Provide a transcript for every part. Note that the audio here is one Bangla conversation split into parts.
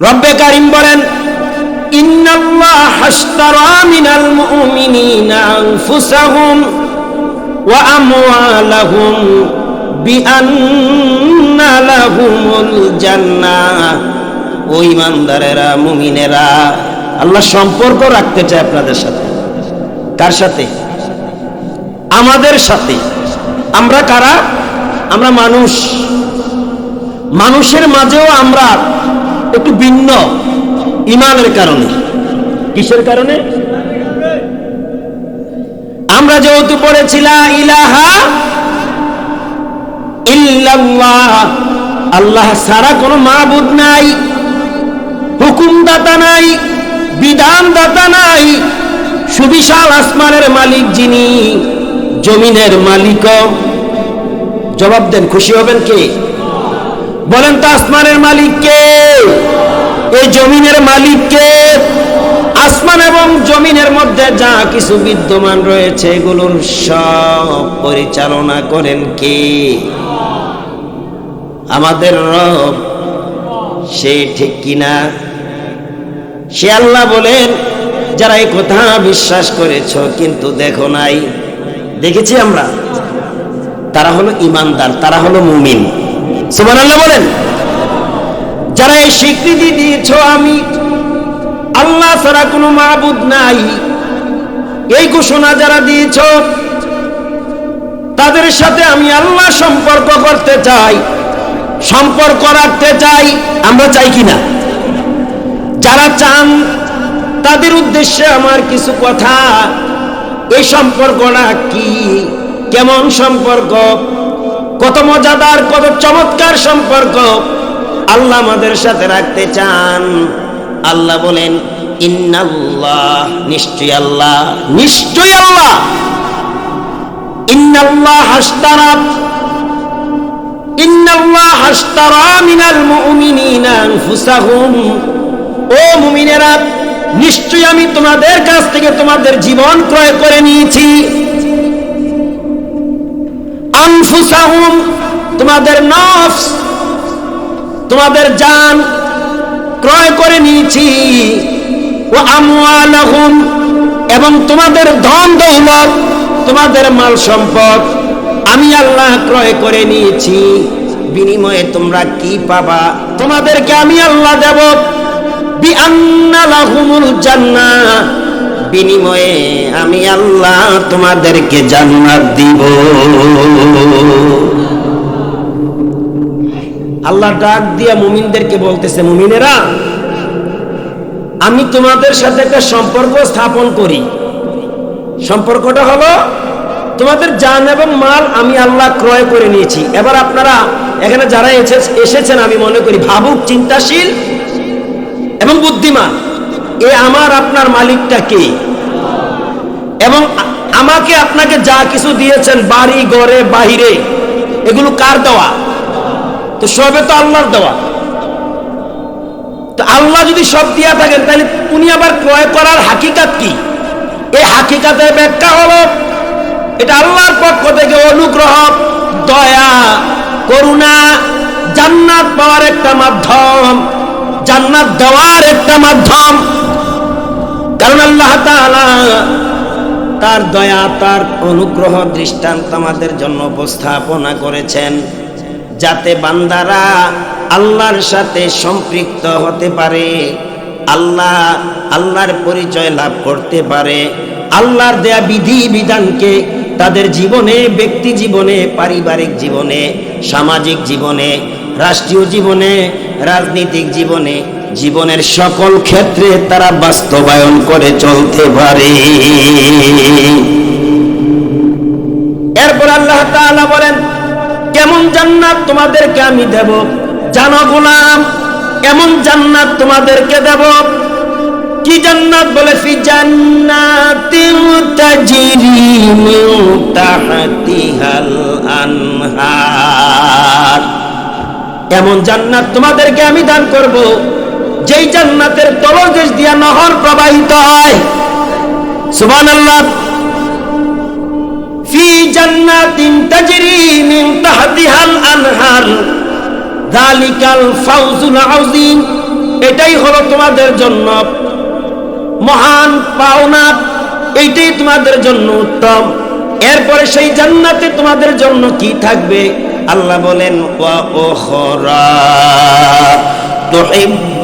রব্বে কারিম বলেন আল্লাহ সম্পর্ক রাখতে চায় আপনাদের সাথে। কার সাথে? আমাদের সাথে। আমরা কারা? আমরা মানুষ। মানুষের মাঝেও আমরা একটু ভিন্ন ইমানের কারণে। কিসের কারণে? আমরা যেহেতু পড়েছিলাম ইলাহা ইল্লাল্লাহ, আল্লাহ সারা কোনো মাবুদ নাই, হুকুমদাতা নাই, বিধানদাতা নাই, সুবিশাল আসমানের মালিক যিনি জমিনের মালিক। জবাব দেন, খুশি হবেন কে? বলেন তো আসমানের মালিক কে? এই জমিনের মালিক কে? আসমান এবং জমিনের মধ্যে যা কিছু বিদ্যমান রয়েছে, এগুলোর সব পরিচালনা করেন কে? আমাদের রব সে ঠিক কিনা? সে আল্লাহ বলেন, যারা এই কথা বিশ্বাস করেছ, কিন্তু দেখো নাই। দেখেছি আমরা। তারা হলো ইমানদার, তারা হলো মুমিন। সুমান বলেন, যারা এই স্বীকৃতি দিয়েছ আমি, আল্লাহ ছাড়া কোনো মাবুদ নাই। এই ঘোষণা যারা দিয়েছ, তাদের সাথে আমি আল্লাহ সম্পর্ক করতে চাই, সম্পর্ক রাখতে চাই, আমরা চাই কিনা যারা চান, তাদের উদ্দেশ্যে আমার কিছু কথা, এই সম্পর্কটা কি? কেমন সম্পর্ক? কত মজাদার, কত চমৎকার সম্পর্ক। আল্লাহ আমাদের সাথে রাখতে চান। আল্লাহ বলেন, ইন্নাল্লাহ নিশ্চয় আল্লাহ নিশ্চয় আল্লাহ। ইন্নাল্লাহ হাস্তারাত ইন্নাল্লাহ হাস্তারা মিনাল মুমিনিনা আনফুসাহুম। ও মুমিনেরা নিশ্চয় আমি তোমাদের কাছ থেকে তোমাদের জীবন ক্রয় করে নিয়েছি। তোমাদের নফস, তোমাদের জান ক্রয় করে নিয়েছি। ও আমওয়ালাহুম, এবং তোমাদের ধন দৌলত, তোমাদের মাল সম্পদ আমি আল্লাহ ক্রয় করে নিয়েছি। বিনিময়ে তোমরা কি পাবা? তোমাদেরকে আমি আল্লাহ দেব। বিআন্না লাহুমুল জান্নাহ। বিনিময়ে আমি আল্লাহ তোমাদেরকে জান্নাত দিব। আল্লাহ ডাক দিয়া মুমিনদেরকে বলতেছে, মুমিনেরা, আমি তোমাদের সাথে একটা সম্পর্ক স্থাপন করি। সম্পর্কটা হলো, তোমাদের জান এবং মাল আমি আল্লাহ ক্রয় করে নিয়েছি। এবার আপনারা এখানে যারা এসে- এসেছেন, আমি মনে করি, ভাবুক, চিন্তাশীল এবং বুদ্ধিমান। এ আমার আপনার মালিকটা কে? এবং আমাকে আপনাকে যা কিছু দিয়েছেন বাড়ি, ঘরে, বাহিরে, এগুলো কার দেওয়া? তো সবে তো আল্লাহর দেওয়া। তো আল্লাহ যদি সব দিয়া থাকেন, তাহলে উনি আবার ক্রয় করার হাকিকাত কি? এই হাকিকাতের ব্যাখ্যা হলো, এটা আল্লাহর পক্ষ থেকে অনুগ্রহ, দয়া, করুণা, জান্নাত পাওয়ার একটা মাধ্যম, জান্নাত দেওয়ার একটা মাধ্যম। কারণ আল্লাহ তার দয়া, তার অনুগ্রহ, দৃষ্টান্ত আমাদের জন্য উপস্থাপনা করেছেন যাতে বান্দারা আল্লাহর সাথে সম্পৃক্ত হতে পারে, আল্লাহ, আল্লাহর পরিচয় লাভ করতে পারে, আল্লাহর দেয়া বিধি বিধানকে তাদের জীবনে, ব্যক্তি জীবনে, পারিবারিক জীবনে, সামাজিক জীবনে, রাষ্ট্রীয় জীবনে, রাজনৈতিক জীবনে জীবনের সকল ক্ষেত্রে তারা বাস্তবায়ন করে চলতে পারে। এরপর আল্লাহ তাআলা বলেন, কেমন জান্নাত তোমাদেরকে আমি দেব? জানো গোলাম এমন জান্নাত তোমাদেরকে দেব? কি জান্নাত বলে? ফি জান্নাতিন তাজরি মিন তাহতিহাল আনহার। এমন জান্নাত তোমাদেরকে আমি দান করব। যেই জান্নাতের তলদেশ দিয়া নহর প্রবাহিত হয়। সুবহানাল্লাহ। ফি জান্নাতিন তাজরি মিন তাহতিহাল আনহার। যালিকাল ফাউজুল আযীম। এটাই হলো তোমাদের জন্য মহান পাওনা। এইটাই তোমাদের জন্য উত্তম। এরপরে সেই জান্নাতে তোমাদের জন্য কি থাকবে? আল্লাহ বলেন, ওয়া ওখরা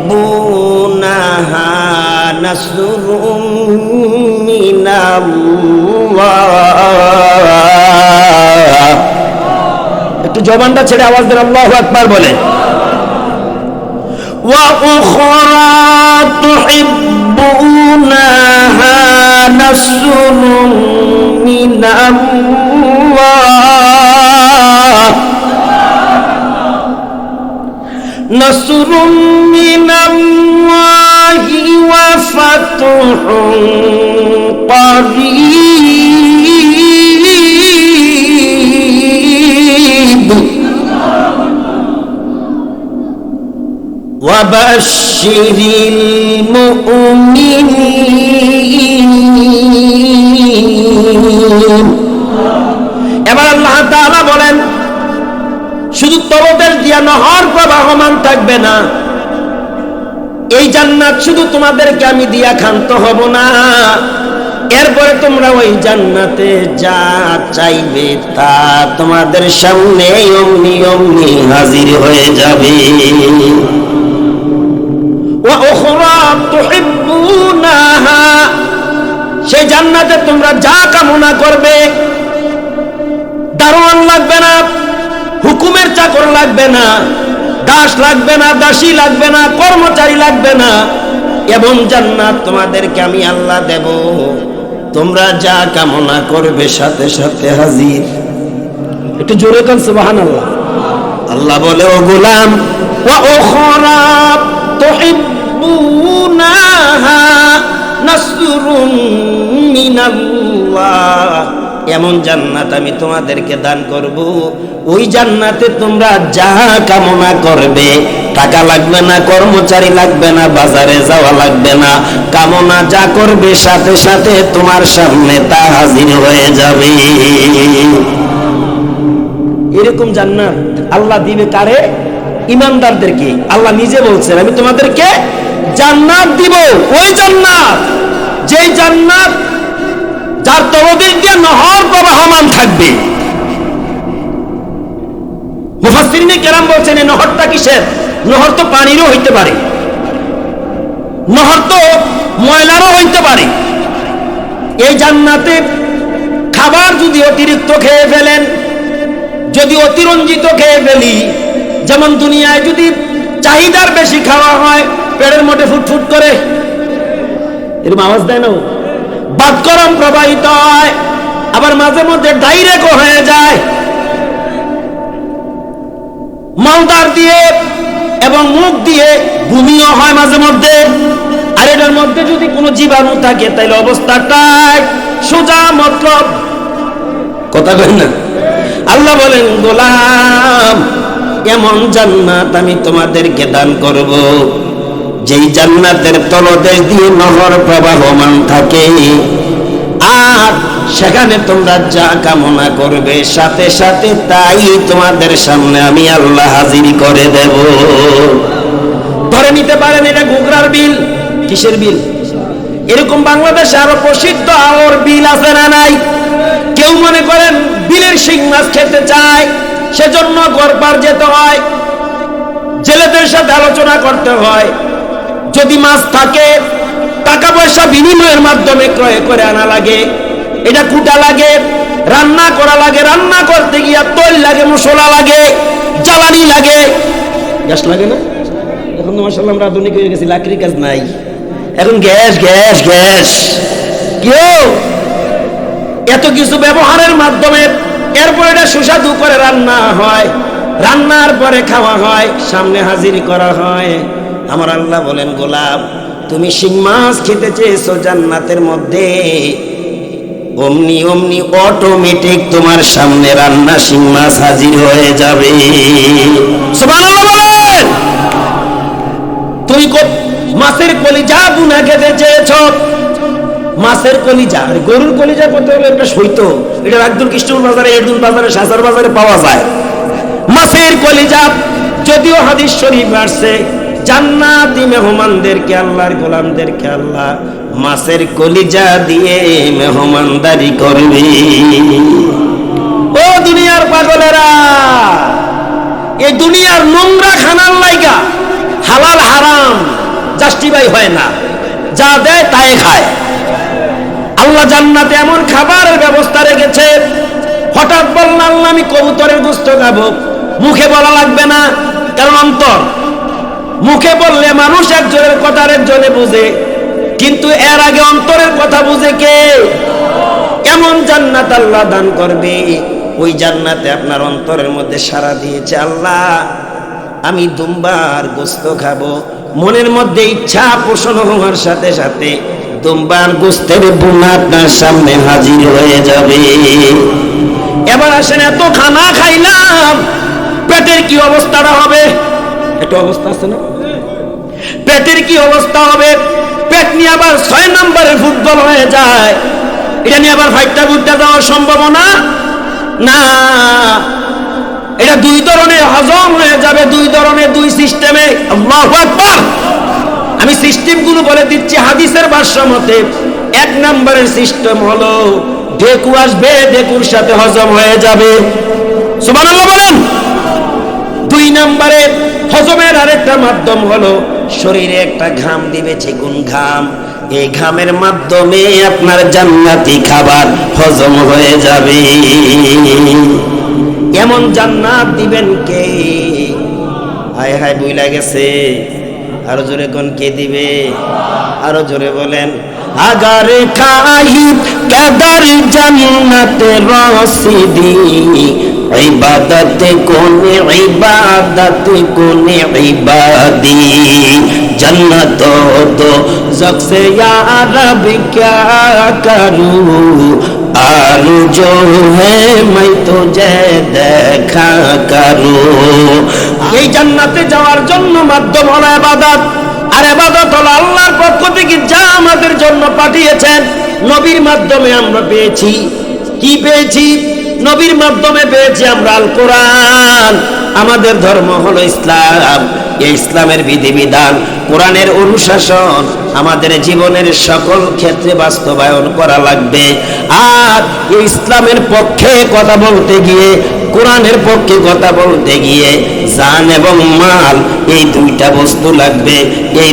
তুহিব্বুনাহা নাসরুম মিনাল্লাহ একটু জবানটা ছেড়ে আওয়াজ দেন আল্লাহু আকবার বলে وأخرى تحبونها نصر من الله نصر من وفتح قريب وبشر المؤمنين এবার আল্লাহ তাআলা বলেন শুধু তরদের দিয়া নহর প্রবাহমান থাকবে না এই জান্নাত শুধু তোমাদেরকে আমি দিয়া খান্ত হব না। এরপরে তোমরা ওই জান্নাতে যা চাইবে তা তোমাদের সামনে অমনি অমনি হাজির হয়ে যাবে। সেই জান্নাতে তোমরা যা কামনা করবে, দারোয়ান লাগবে না, হুকুমের চাকর লাগবে না দাস লাগবে না, দাসী লাগবে না, কর্মচারী লাগবে না। এবং জান্নাত তোমাদেরকে আমি আল্লাহ দেব। তোমরা যা কামনা করবে সাথে সাথে হাজির। একটু জোরে কান, সুবহানাল্লাহ। আল্লাহ আল্লাহ বলে, ও গোলাম তুহিব্বুনাহা নাসরুম মিনাল্লাহ। এমন জান্নাত আমি তোমাদেরকে দান করব। ওই জান্নাতে তোমরা যা কামনা করবে, টাকা লাগবে না, কর্মচারী লাগবে না, বাজারে যাওয়া লাগবে না। কামনা যা করবে, সাথে সাথে তোমার সামনে তা হাজির হয়ে যাবে। এরকম জান্নাত আল্লাহ দিবে কারে? ইমানদারদেরকে। আল্লাহ নিজে বলছেন, আমি তোমাদেরকে জান্নাত দিব। ওই জান্নাত, যেই জান্নাত যার তরদিক দিয়ে নহর প্রবাহমান থাকবে। মুফাসসিরিনে কেরাম বলছেন এই নহরটা কিসের? নহর তো পানিরও হইতে পারে। নহর তো ময়লারও হইতে পারে। এই জান্নাতে খাবার যদি অতিরিক্ত খেয়ে ফেলেন, যদি অতিরঞ্জিত খেয়ে ফেলি, যেমন দুনিয়ায় যদি চাহিদার বেশি খাওয়া হয়, পেটের মধ্যে ফুটফুট করে, এরকম আওয়াজ দেয় না? বাতকরম প্রবাহিত হয়। আবার মাঝে মধ্যে ডাইরেক্ট হয়ে যায়। মালদার দিয়ে এবং মুখ দিয়ে ভূমিও হয় মাঝে মধ্যে। আর এটার মধ্যে যদি কোনো জীবাণু থাকে, তাহলে অবস্থাটাই সোজা মতলব। কথা কই না? আল্লাহ বলেন, গোলাম, এমন জান্নাত আমি তোমাদেরকে দান করব, যেই জান্নাতের তলদেশ দিয়ে নহর প্রবাহমান থাকে। আর সেখানে তোমরা যা কামনা করবে, সাথে সাথে তাই তোমাদের সামনে আমি আল্লাহ হাজির করে দেব। ধরে নিতে পারেন, এটা গোগরার বিল। কিসের বিল? এরকম বাংলাদেশে আরও প্রসিদ্ধ আওর বিল আছে না নাই? কেউ মনে করেন বিলের শিং মাছ খেতে চায়, সেজন্য গড়পার যেতে হয়। জেলেদের সাথে আলোচনা করতে হয়। যদি মাছ থাকে টাকা পয়সা বিনিময়ের মাধ্যমে ক্রয় করে আনা লাগে। এটা কুটা লাগে, রান্না করা লাগে, রান্না করতে গিয়া তৈল লাগে, মশলা লাগে, জ্বালানি লাগে। গ্যাস লাগে না? এখন তো মাসাল্লাহ আমরা আধুনিক হয়ে গেছি লাকড়ি কাজ নাই। এখন গ্যাস গ্যাস গ্যাস। কেউ এত কিছু ব্যবহারের মাধ্যমে এরপর এটা সুস্বাদু করে রান্না হয়, রান্নার পরে খাওয়া হয়, সামনে হাজির করা হয়। আমার আল্লাহ বলেন গোলাপ তুমি শিং মাছ খেতে চেয়েছো জান্নাতের মধ্যে। অমনি অমনি অটোমেটিক তোমার সামনে রান্না শিং মাছ হাজির হয়ে যাবে। তুমি মাছের কলিজা বুনা খেতে চেয়েছ। মাছের কলিজা, আর গরুর কলিজা করতে হলে একটা সইত। এটা একদম কৃষ্ণপুর বাজারে, এরদুল বাজারে, সাজার বাজারে পাওয়া যায়। মাছের কলিজা, যদিও হাদিস শরীফ আসছে জান্নাতি মেহমানদেরকে আল্লাহর গোলামদেরকে আল্লাহ মাছের কলিজা দিয়ে মেহমানদারি করবে। ও দুনিয়ার পাগলেরা, এই দুনিয়ার নোংরা খানার লাইগা হালাল হারাম জাস্টিফাই হয় না। যা দেয় তাই খায়। আল্লাহ জান্নাতে এমন খাবারের ব্যবস্থা রেখেছে, হঠাৎ বললাম আমি কবুতরের গুস্ত খাব। মুখে বলা লাগবে না, কারণ অন্তর। মুখে বললে মানুষ একজনের কথা আরেকজনে বুঝে, কিন্তু এর আগে অন্তরের কথা বুঝে কে? এমন জান্নাত আল্লাহ দান করবে? ওই জান্নাতে আপনার অন্তরের মধ্যে সারা দিয়েছে আল্লাহ, আমি দুম্বার গোস্ত খাব। মনের মধ্যে ইচ্ছা পোষণ হওয়ার সাথে সাথে দুম্বার গোস্তের বোনা আপনার সামনে হাজির হয়ে যাবে। এবার আসেন, এত খানা খাইলাম, পেটের কি অবস্থাটা হবে? একটু অবস্থা আছে না? পেটের কি অবস্থা হবে? পেট নিয়ে আবার ছয় নম্বরের ফুটবল হয়ে যায়। এটা নিয়ে আবার ফাইটটা ঘুরতে যাওয়ার সম্ভাবনা? না। এটা দুই ধরনের হজম হয়ে যাবে, দুই ধরনের, দুই সিস্টেমে। আমি সিস্টেমগুলো বলে দিচ্ছি হাদিসের ভাষ্য মতে। এক নম্বরের সিস্টেম হলো, ডেকু আসবে, ডেকুর সাথে হজম হয়ে যাবে। সুবহানাল্লাহ বলেন। দুই নম্বরে হজমের আরেকটা মাধ্যম হলো শরীরে একটা ঘাম দিবে চিকুন ঘাম। এই ঘামের মাধ্যমে আপনার জান্নাতি খাবার হজম হয়ে যাবে। এমন জান্নাত দিবেন কে? হায় হায় বুইলা গেছে। আরও জোরে কোন কে দিবে? আরও জোরে বলেন আগার খাহি কেদার জন্নত রসিদি عبادت کون عبادت کون عبادی جنت تو زخ سے یا رب کیا کروں آرو جو ہے میں تجھے দেখা করো এই জান্নাতে যাওয়ার জন্য মাধ্যম হলো ইবাদত আল্লাহর পক্ষ থেকে যা আমাদের জন্য পাঠিয়েছেন, নবীর মাধ্যমে আমরা পেয়েছি। কি পেয়েছি? নবীর মাধ্যমে পেয়েছি আমরা আল কোরআন আমাদের ধর্ম হলো ইসলাম। ইসলামের বিধিবিধান, কোরআনের অনুশাসন আমাদের জীবনের সকল ক্ষেত্রে বাস্তবায়ন করা লাগবে। আর ইসলামের পক্ষে কথা বলতে গিয়ে, কোরআনের পক্ষে কথা বলতে গিয়ে, জান এবং মাল, এই দুইটা বস্তু লাগবে। এই